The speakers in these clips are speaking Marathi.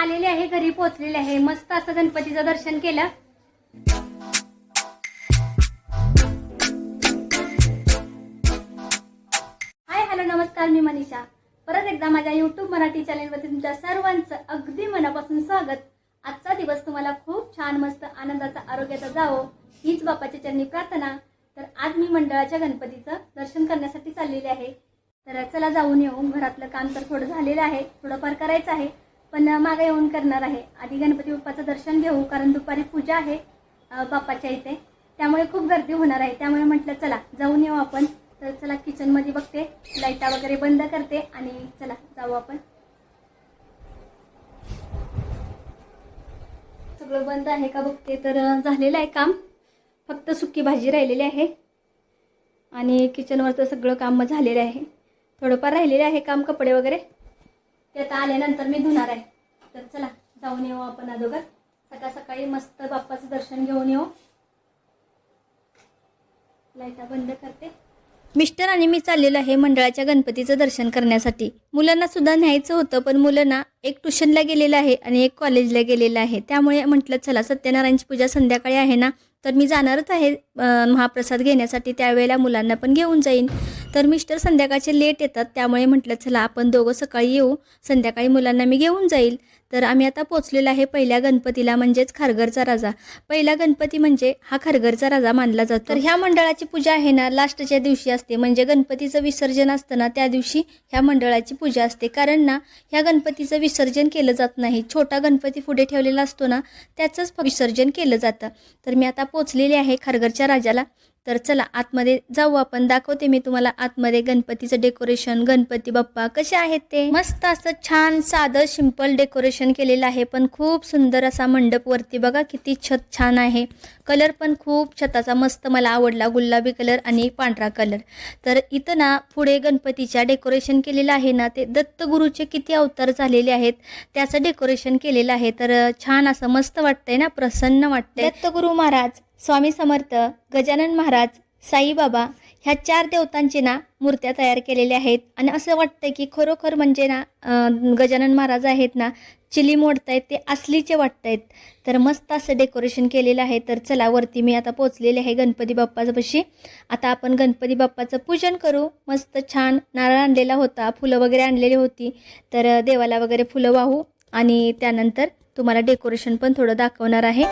आलेले आहे घरी पोहोचलेले आहे. मस्त असं गणपतीचं दर्शन केलं. हाय हॅलो नमस्कार मी मनीषा. परत एकदा माझ्या युट्यूब मराठी चॅनेलवरती तुमच्या सर्वांचं अगदी मनापासून स्वागत. आजचा दिवस तुम्हाला खूप छान मस्त आनंदाचा आरोग्याचा जावो हीच बापाची चरणी प्रार्थना. तर आज मी मंडळाच्या गणपतीचं दर्शन करण्यासाठी चाललेले आहे. तर चला जाऊन येऊ. घरातलं काम तर थोडं झालेलं आहे. थोडंफार करायचं आहे. पण मागे येऊन करणार आहे. आधी गणपती बाप्पाचं दर्शन घेऊ कारण दुपारी पूजा आहे बाप्पाच्या इथे. त्यामुळे खूप गर्दी होणार आहे. त्यामुळे म्हटलं चला जाऊन येऊ आपण. तर चला किचनमध्ये बघते. लाईटा वगैरे बंद करते आणि चला जाऊ आपण. सगळं बंद आहे का बघते तर झालेलं आहे काम. फक्त सुकी भाजी राहिलेली आहे. आणि किचनवरचं सगळं काम झालेलं आहे. थोडंफार राहिलेलं आहे काम कपडे वगैरे. ते आता आल्यानंतर मी धुणार आहे. तर चला जाऊन येऊ आपण अगोदर. सकाळ सकाळी मस्त बाप्पाचं दर्शन घेऊन येऊ. लाईटा बंद करते. मिस्टर आणि मी चाललेलो आहे मंडळाच्या गणपतीचं दर्शन करण्यासाठी. मुलांना सुद्धा न्यायचं होतं पण मुलांना एक ट्युशनला गेलेलं आहे आणि एक कॉलेजला गेलेलं आहे. त्यामुळे म्हटलं चला सत्यनारायणची पूजा संध्याकाळी आहे ना? तर मी जाणारच आहे महाप्रसाद घेण्यासाठी त्यावेळेला मुलांना पण घेऊन जाईन. तर मिस्टर संध्याकाळचे लेट येतात त्यामुळे म्हटलं चला आपण दोघं सकाळी येऊ. संध्याकाळी मुलांना मी घेऊन जाईल. तर आम्ही आता पोचलेलो आहे पहिल्या गणपतीला म्हणजेच खारघरचा राजा. पहिला गणपती म्हणजे हा खारघरचा राजा मानला जातो. तर ह्या मंडळाची पूजा आहे ना लास्टच्या दिवशी असते. म्हणजे गणपतीचं विसर्जन असतं ना त्या दिवशी ह्या मंडळाची पूजा असते. कारण ना ह्या गणपतीचं विसर्जन केलं जात नाही. छोटा गणपती पुढे ठेवलेला असतो ना त्याचंच विसर्जन केलं जातं. तर मी आता पोचलेली आहे खारघरच्या राजाला तर चला आतमध्ये जाऊ आपण. दाखवते मी तुम्हाला आतमध्ये गणपतीचं डेकोरेशन गणपती बाप्पा कसे आहेत ते? मस्त असं छान साधं सिंपल डेकोरेशन केलेलं आहे. पण खूप सुंदर असा मंडप वरती बघा किती छत छान आहे. कलर पण खूप छताचा मस्त मला आवडला. गुलाबी कलर आणि पांढरा कलर तर इथं ना पुढे गणपतीच्या डेकोरेशन केलेलं आहे ना ते दत्तगुरूचे किती अवतार झालेले आहेत त्याचं डेकोरेशन केलेलं आहे. तर छान असं मस्त वाटतंय ना प्रसन्न वाटतंय. दत्तगुरू महाराज स्वामी समर्थ गजानन महाराज महाराज साईबाबा ह्या चार देवतांची ना मूर्त्या तयार केलेल्या आहेत. आणि असं वाटतं की खरोखर म्हणजे ना गजानन महाराज आहेत ना चिली मोडतायत ते असलीचे वाटत आहेत तर मस्त असं डेकोरेशन केलेलं आहे. तर चला वरती मी आता पोचलेले आहे गणपती बाप्पापाशी. आता आपण गणपती बाप्पाचं पूजन करू. मस्त छान नारळ आणलेला होता फुलं वगैरे आणलेली होती. तर देवाला वगैरे फुलं वाहू. आणि त्यानंतर तुम्हाला डेकोरेशन पण थोडं दाखवणार आहे.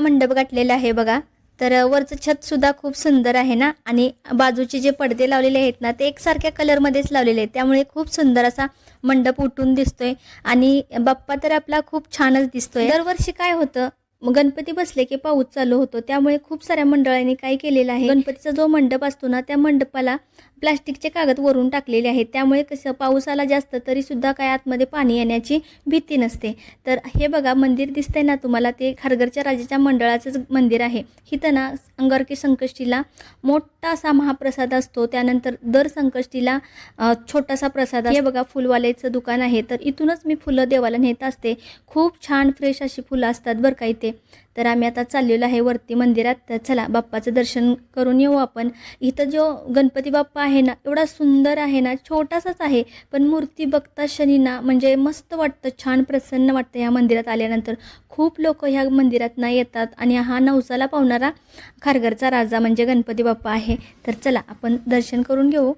मोठा मंडप गाठलेला आहे बघा. तर वरचं छत सुद्धा खूप सुंदर आहे ना? आणि बाजूचे जे पडदे लावलेले आहेत ना ते एकसारख्या कलरमध्येच लावलेले आहेत. त्यामुळे खूप सुंदर असा मंडप उठून दिसतोय. आणि बाप्पा तर आपला खूप छानच दिसतोय. दरवर्षी काय होतं गणपती बसले की पाऊस चालू होतो. त्यामुळे खूप साऱ्या मंडळांनी काय केलेलं आहे गणपतीचा जो मंडप असतो ना त्या मंडपाला प्लास्टिकचे कागद वरून टाकलेले आहेत. त्यामुळे कसं पाऊस आला जास्त तरी सुद्धा काय आतमध्ये पाणी येण्याची भीती नसते. तर हे बघा मंदिर दिसतंय ना तुम्हाला? ते खारघरच्या राजाच्या मंडळाचंच मंदिर आहे. इथं ना अंगारकी संकष्टीला मोठा असा महाप्रसाद असतो. त्यानंतर दर संकष्टीला छोटासा प्रसाद हे बघा फुलवाल्याचं दुकान आहे. तर इथूनच मी फुलं देवाला नेत असते. खूप छान फ्रेश अशी फुलं असतात बरं का इथे. तर आम्ही आता चाललेलो आहे वरती मंदिरात. तर चला बाप्पाचं दर्शन करून येऊ आपण. इथं जो गणपती बाप्पा आहे ना एवढा सुंदर आहे ना छोटासाच आहे. पण मूर्ती बघता शनी ना म्हणजे मस्त वाटतं छान प्रसन्न वाटतं ह्या मंदिरात आल्यानंतर. खूप लोक ह्या मंदिरात ना येतात आणि हा नवसाला पावणारा खारघरचा राजा म्हणजे गणपती बाप्पा आहे. तर चला आपण दर्शन करून घेऊ.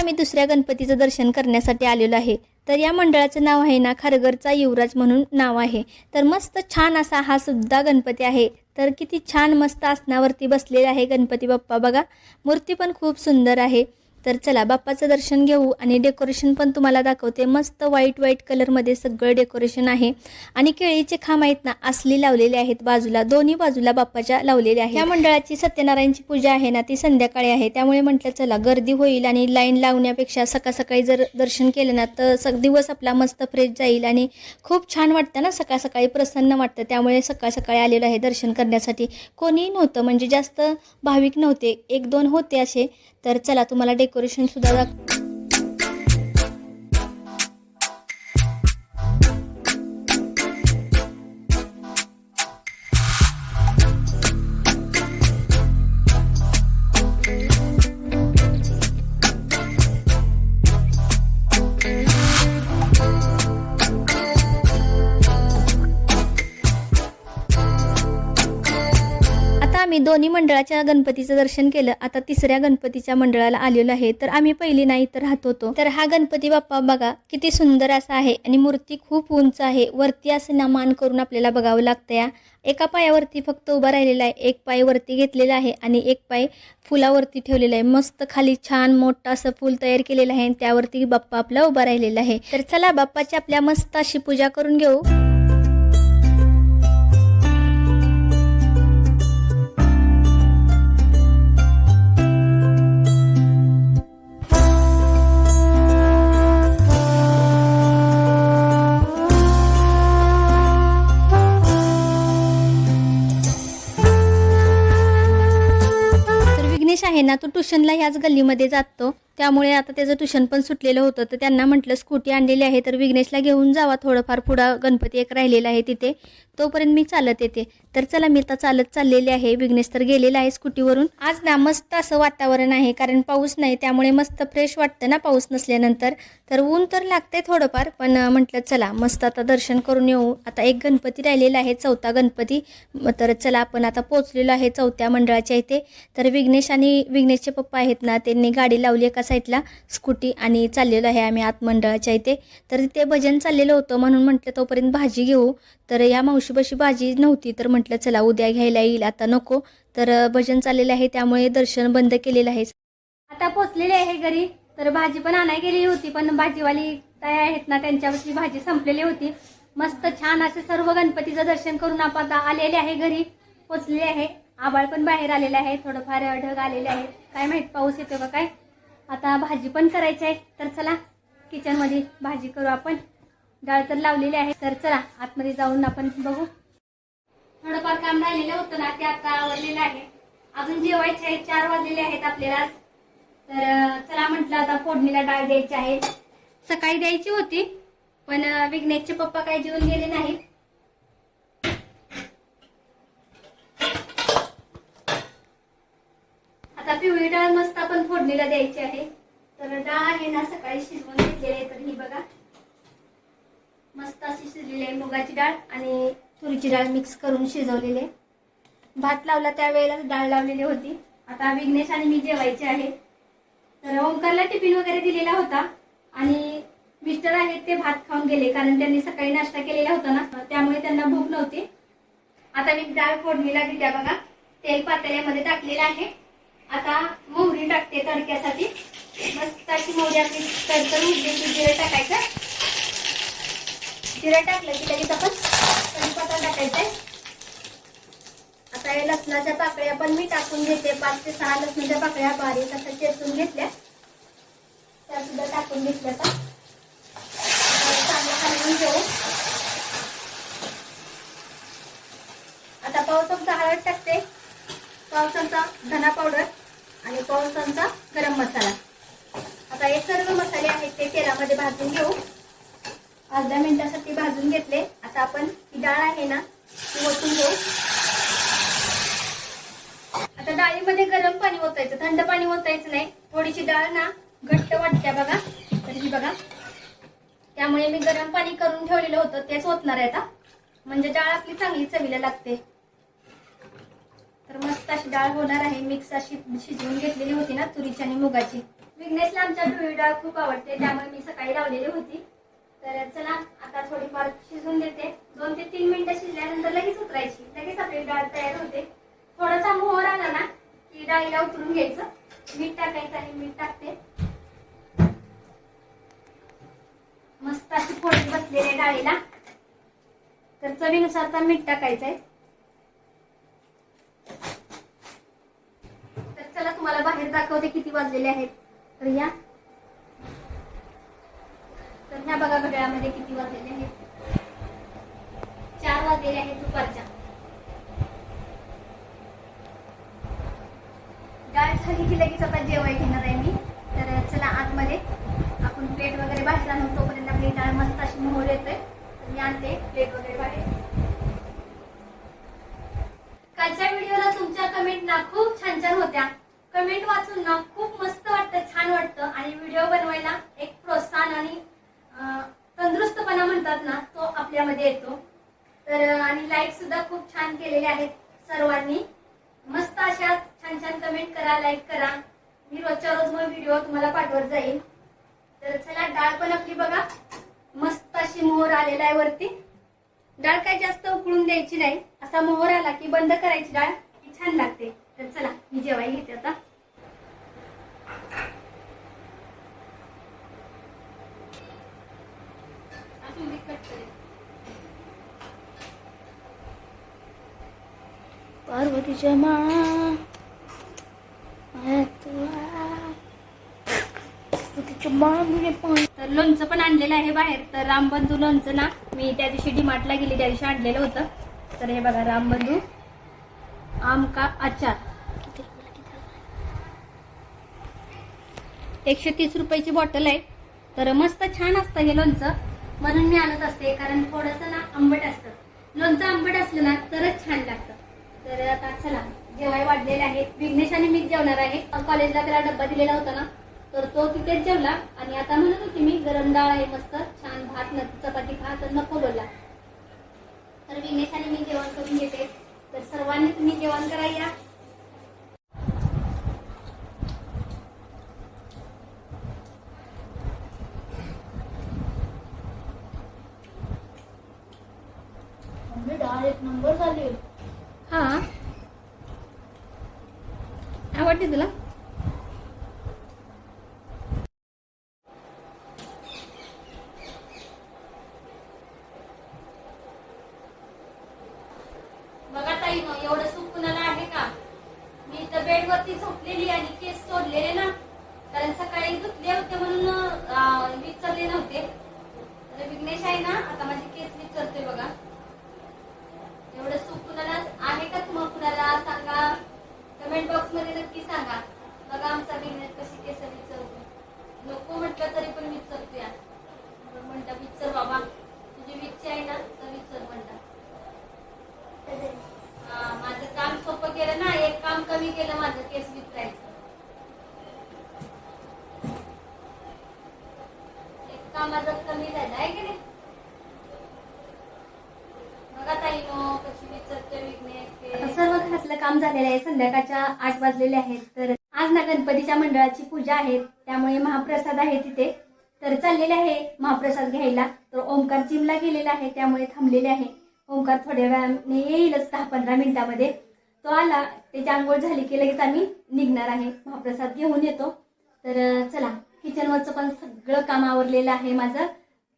आम्ही दुसऱ्या गणपतीचं दर्शन करण्यासाठी आलेलो आहे. तर या मंडळाचं नाव आहे ना खारघरचा युवराज म्हणून नाव आहे. तर मस्त छान असा हा सुद्धा गणपती आहे. तर किती छान मस्त आसनावरती बसलेला आहे गणपती बाप्पा. बघा मूर्ती पण खूप सुंदर आहे. तर चला बाप्पाचं दर्शन घेऊ आणि डेकोरेशन पण तुम्हाला दाखवते. मस्त व्हाईट व्हाईट कलरमध्ये सगळं डेकोरेशन आहे. आणि केळीचे खांब आहेत ना असली लावलेले आहेत बाजूला. दोन्ही बाजूला बाप्पाच्या लावलेल्या आहेत. या मंडळाची सत्यनारायणची पूजा आहे ना ती संध्याकाळी आहे. त्यामुळे म्हटलं चला गर्दी होईल आणि लाईन लावण्यापेक्षा सकाळ सकाळी जर दर्शन केलं ना तर सग दिवस आपला मस्त फ्रेश जाईल आणि खूप छान वाटतं ना सकाळ सकाळी प्रसन्न वाटतं. त्यामुळे सकाळ सकाळी आलेलं आहे दर्शन करण्यासाठी. कोणीही नव्हतं म्हणजे जास्त भाविक नव्हते. एक दोन होते असे. तर चला तुम्हाला डेकोरेशन सुद्धा दाख दोन्ही मंडळाच्या गणपतीचं दर्शन केलं. आता तिसऱ्या गणपतीच्या मंडळाला आलेलो आहे. तर आम्ही पहिली नाही तर राहत होतो. तर हा गणपती बाप्पा बघा किती सुंदर असा आहे आणि मूर्ती खूप उंच आहे. वरती असं ना मान करून आपल्याला बघावं लागतं या एका पायावरती फक्त उभा राहिलेला आहे. एक पाय वरती घेतलेला आहे आणि एक पाय फुलावरती ठेवलेला आहे. मस्त खाली छान मोठं असं फुल तयार केलेलं आहे आणि त्यावरती बाप्पा आपला उभा राहिलेला आहे. तर चला बाप्पाची आपल्या मस्त अशी पूजा करून घेऊ. आहे ना तो ट्युशनला ह्याच गल्लीमध्ये जातो. त्यामुळे आता त्याचं ट्युशन पण सुटलेलं होतं. तर त्यांना म्हटलं स्कूटी आणलेली आहे तर विघ्नेशला घेऊन जावा थोडंफार पुढं. गणपती एक राहिलेला आहे तिथे. तोपर्यंत मी चालत येते. तर चला मी आता चालत चाललेली आहे. विघ्नेश तर गेलेला आहे स्कूटीवरून. आज ना मस्त असं वातावरण आहे कारण पाऊस नाही त्यामुळे मस्त फ्रेश वाटतं ना पाऊस नसल्यानंतर. तर ऊन तर लागते थोडंफार पण म्हटलं चला मस्त आता दर्शन करून येऊ. आता एक गणपती राहिलेला आहे चौथा गणपती. तर चला आपण आता पोहोचलेलो आहे चौथ्या मंडळाच्या इथे. तर विघ्नेश आणि विघ्नेशचे पप्पा आहेत ना त्यांनी गाडी लावली एका साईडला स्कूटी आणि चाललेलो आहे आम्ही आत मंडळाच्या इथे. तर तिथे भजन चाललेलं होतं म्हणून म्हटलं तोपर्यंत भाजी घेऊ. तर या मावशीपाशी भाजी नव्हती तर म्हटलं चला उद्या घ्यायला येईल आता नको. तर भजन चाललेलं आहे त्यामुळे दर्शन बंद केलेलं आहे. आता पोचलेले आहे घरी तर भाजी पण आणाय गेली होती पण भाजीवाली ताई आहेत ना त्यांच्यावरची भाजी संपलेली होती. मस्त छान असे सर्व गणपतीचं दर्शन करून आपण आता आलेले आहे घरी. पोचलेले आहे. आबाळ पण बाहेर आलेलं आहे थोडंफार ढग आलेले आहे काय माहीत पाऊस येतो का काय? आता भाजी पण करायची आहे. तर चला किचनमध्ये भाजी करू आपण. डाळ तर लावलेली आहे. तर चला आतमध्ये जाऊन आपण बघू. थोडंफार काम राहिलेलं होतं ना ते आता आवरलेलं आहे. अजून जेवायचे आहे चार वाजलेले आहेत आपल्याला तर चला म्हटलं आता फोडणीला डाळ द्यायची आहे. सकाळी द्यायची होती पण विघ्नेशचे पप्पा काही जेवून गेले नाहीत आता पिवळी डाळ मस्त आपण फोडणीला द्यायची आहे. तर डाळ आहे ना सकाळी शिजवून घेतलेली आहे. तर ही बघा. मस्त अशी शिजलेली आहे मुगाची डाळ आणि तुरीची डाळ मिक्स करून शिजवलेली आहे. भात लावला त्यावेळेला डाळ लावलेली होती. आता विघ्नेश आणि मी जेवायचे आहे. तर ओंकारला टिफिन वगैरे दिलेला होता आणि मिस्टर आहेत ते भात खाऊन गेले कारण त्यांनी सकाळी नाश्ता केलेला होता ना. त्यामुळे त्यांना भूक नव्हती. आता मी डाळ फोडणीला दिल्या बघा. तेल पातेल्यामध्ये टाकलेलं आहे. आता मोहरी टाकते तडक्यासाठी. मस्त अशी मोहरी आपली तडतड उठली की जिरं टाकायचं. जिरं टाकलं की लगेच आपण कढीपत्ता टाकायचंय आता या लसणाच्या पाकळ्या पण मी टाकून घेते. पाच ते सहा लसणाच्या पाकळ्या बारीक असं चेचून घेतल्या. त्या सुद्धा टाकून घेतल्या तर आता चांगलं हलवून घेऊ. आता पाव चमचा हळद टाकते. पाव चमचा धना पावडर. आणि पाव चमचा गरम मसाला. आता हे सर्व मसाले आहेत ते तेलामध्ये भाजून घेऊ. अर्ध्या मिनिटासाठी भाजून घेतले. आता आपण ही डाळ आहे ना ती ओतून घेऊ. आता डाळीमध्ये गरम पाणी ओतायचं. थंड पाणी ओतायचं नाही. थोडीशी डाळ ना घट्ट वाटते बघा. तर ही बघा. त्यामुळे मी गरम पाणी करून ठेवलेलं होतं. तेच ओतणार आहे आता. म्हणजे डाळ आपली चांगली चवीला लागते. तर मस्त अशी डाळ होणार आहे. मिक्स अशी शिजवून घेतलेली होती ना तुरीची आणि मुगाची. विघ्नेशला आमच्या पिवळी डाळ खूप आवडते त्यामुळे मी सकाळी लावलेली होती. तर चला आता थोडीफार शिजवून देते. दोन ते तीन मिनिटं शिजल्यानंतर लगेच उतरायची. लगेच आपली डाळ तयार होते. थोडासा मोहर आला ना की डाळीला उतरून घ्यायचं. मीठ टाकायचं आणि मीठ टाकते. मस्त अशी फोडी बसलेली आहे डाळीला. तर चवीनुसार मीठ टाकायचंय. चला तुम्हाला बाहेर दाखवते किती वाजलेले आहेत. तर या. तर ह्या बघा घड्याळामध्ये किती वाजलेले आहेत. चार वाजलेले आहेत दुपारच्या. डाळ झाली की लगेच आता जेवाय घेणार आहे मी. तर चला आतमध्ये आपण प्लेट वगैरे बाहेर आणून तोपर्यंत आपली डाळ मस्त अशी मोहर येते तर मी आणते प्लेट वगैरे बाहेर. कालच्या व्हिडिओला तुमच्या कमेंट ना खूप छान छान होत्या. कमेंट वाचून ना खूप मस्त वाटतं छान वाटतं. आणि व्हिडिओ बनवायला एक प्रोत्साहन आणि तंदुरुस्तपणा म्हणतात ना तो आपल्यामध्ये येतो. तर आणि लाईक सुद्धा खूप छान केलेले आहेत सर्वांनी. मस्त अशा छान छान कमेंट करा लाईक करा. मी रोजच्या रोज मग व्हिडिओ तुम्हाला पाठवत जाईल तर चला डाळ पण आपली बघा. मस्त अशी मोहर आलेला आहे वरती. डाळ काय जास्त उकळून द्यायची नाही. असा मोहर आला की बंद करायची डाळ छान लागते. तर चला मी जेवाय घेते आता अजून मी कट करेन. पार्वतीच्या माळा पार्वतीच्या म्हणजे तर लोणचं पण आणलेलं आहे बाहेर. तर रामबंधू लोणचं ना मी त्या दिवशी डीमार्टला गेली त्या दिवशी आणलेलं होतं. तर हे बघा रामबंधू आम का एकशे तीस रुपयाची बॉटल आहे. तर मस्त छान असतं हे लोणचं. म्हणून मी आणत असते कारण थोडंसं ना आंबट असतं. लोणचं आंबट असलं ना तरच छान लागतं. तर आता चला जेवाय वाढलेले आहेत. विघ्नेश आणि मीच जेवणार आहे. कॉलेजला त्याला डब्बा दिलेला होता ना तर तो तिथेच जेवला. आणि आता म्हणत होती मी गरम डाळ आहे मस्त छान भात न चपाती खा तर नको बोलला. तर विघ्नेश आणि मी जेवण करून घेते. तर सर्वांनी तुम्ही जेवण करा या. एक नंबर झाले. हा. आवडते तुला बघा ताई मग एवढं सुख कुणाला आहे का मी तर बेडवरती झोपलेली आणि केस सोडलेले ना कारण सकाळी धुतले होते म्हणून अं, विचारले नव्हते तर विघ्नेश आहे ना आता माझे केस विचारतोय बघा एवढं सुख कुणाला आहे का तुम्हाला कुणाला सांगा कमेंट बॉक्समध्ये नक्की सांगा बघा आमचा बिझनेस कशी केस विचारतो नको म्हटलं तरी पण विचारतो या मग म्हणता विचार बाबा तुझी इच्छा आहे ना तर विचार म्हणता हा, माझं काम सोपं केलं ना एक काम कमी केलं माझं केस विचारायचं एक काम माझं कमी झालं आहे की नाही बघा ताई नो कशी विचारते विघ्नेश सर्व घरातलं काम झालेलं आहे संध्याकाळच्या आठ वाजलेले आहेत. तर आज ना गणपतीच्या मंडळाची पूजा आहे. त्यामुळे महाप्रसाद आहे तिथे. तर चाललेले आहे महाप्रसाद घ्यायला. तर ओंकार जिमला गेलेला आहे त्यामुळे थांबलेले आहे. ओंकार थोड्या वेळाने येईलच दहा पंधरा मिनिटामध्ये. तो आला त्याची आंघोळ झाली की लगेच आम्ही निघणार आहे. महाप्रसाद घेऊन येतो. तर चला किचनवरचं पण सगळं काम आवरलेलं आहे माझं.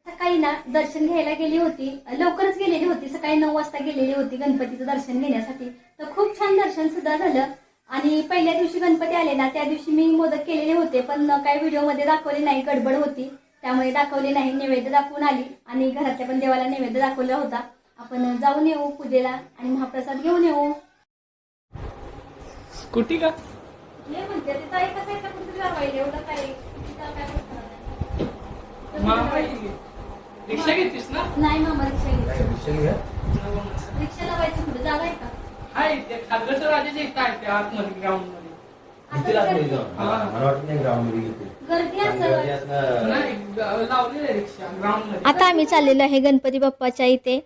सकाळी ना दर्शन घ्यायला गेली होती. लवकरच गेलेली होती. सकाळी नऊ वाजता गेलेली होती गणपतीचं दर्शन घेण्यासाठी. तर खूप छान दर्शन सुद्धा झालं. आणि पहिल्या दिवशी गणपती आले ना त्या दिवशी मी मोदक केलेले होते पण काही व्हिडिओमध्ये दाखवले नाही. गडबड होती. त्यामुळे दाखवले नाही. नैवेद्य दाखवून आली. आणि घरातल्या पण देवाला नैवेद्य दाखवला होता. आपण जाऊन येऊ पूजेला आणि महाप्रसाद घेऊन येऊ. स्कूटी का? हे म्हणते ते ताई कसं आहे? का कुठे लावायला एवढं काय. रिक्षा घेतीस ना? नाही मामा रिक्षा घ्या? रिक्षा लावायची कुठे? जागा आहे का? हाय ते खालगसर राजाच्या इथं आहे त्या आतमध्ये ग्राउंडमध्ये किती लागली जाऊन. मला वाटत नाही ग्राउंडमध्ये घेते गर्दी पण गर्दी असेल असणं नाही ग- लावलेलं आहे रिक्षा ग्राउंडमध्ये आता आम्ही चाललेलो आहे गणपती बाप्पाच्या इथे.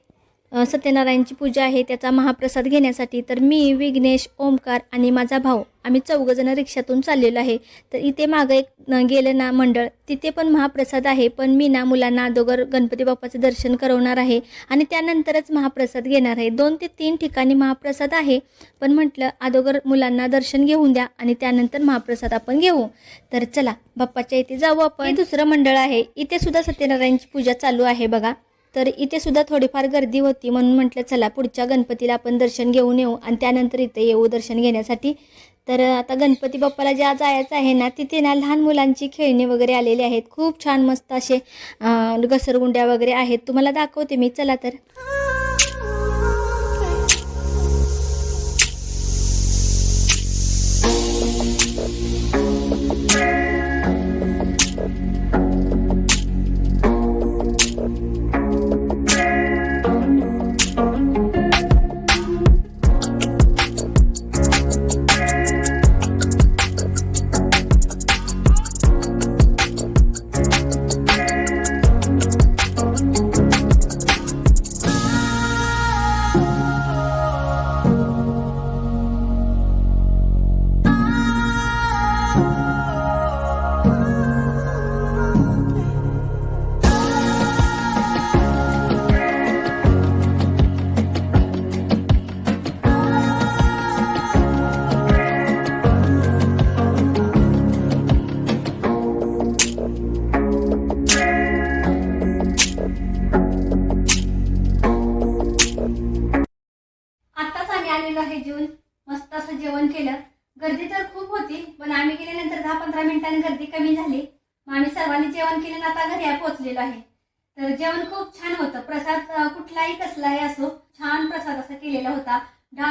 सत्यनारायणची पूजा आहे त्याचा महाप्रसाद घेण्यासाठी तर मी विघ्नेश ओमकार आणि माझा भाऊ आम्ही चौघजणं रिक्षातून चाललेलो आहे. तर इथे मागं एक गेलं ना मंडळ तिथे पण महाप्रसाद आहे पण मी ना मुलांना अगोदर गणपती बाप्पाचं दर्शन करवणार आहे आणि त्यानंतरच महाप्रसाद घेणार आहे. दोन ते तीन ठिकाणी महाप्रसाद आहे पण म्हटलं अगोदर मुलांना दर्शन घेऊन द्या आणि त्यानंतर महाप्रसाद आपण घेऊ. तर चला बाप्पाच्या इथे जाऊ आपण. दुसरं मंडळ आहे इथे सुद्धा सत्यनारायणची पूजा चालू आहे बघा. तर इथे सुद्धा थोडीफार गर्दी होती म्हणून म्हटलं चला पुढच्या गणपतीला आपण दर्शन घेऊन येऊ आणि त्यानंतर इथे येऊ दर्शन घेण्यासाठी. तर आता गणपती बाप्पाला ज्या जायचं आहे ना तिथे ना लहान मुलांची खेळणी वगैरे आलेली आहेत. खूप छान मस्त असे घसरगुंड्या वगैरे आहेत. तुम्हाला दाखवते मी. चला तर.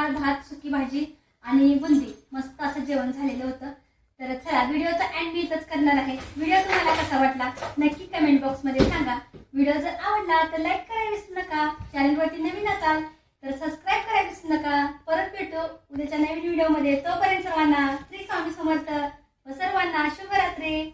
डाळ भात सुकी भाजी आणि बुंदी. मस्त असं जेवण झालेलं होतं. तर चला व्हिडिओचा एंड मी इथंच करणार आहे. व्हिडिओ तुम्हाला कसा वाटला नक्की कमेंट बॉक्समध्ये सांगा. व्हिडिओ जर आवडला तर लाईक करायला विसरू नका. चॅनलवरती नवीन असाल तर सबस्क्राईब करायला विसरू नका. परत भेटू उद्याच्या नवीन व्हिडिओमध्ये. तोपर्यंत सर्वांना श्री स्वामी समर्थ व सर्वांना शुभरात्री.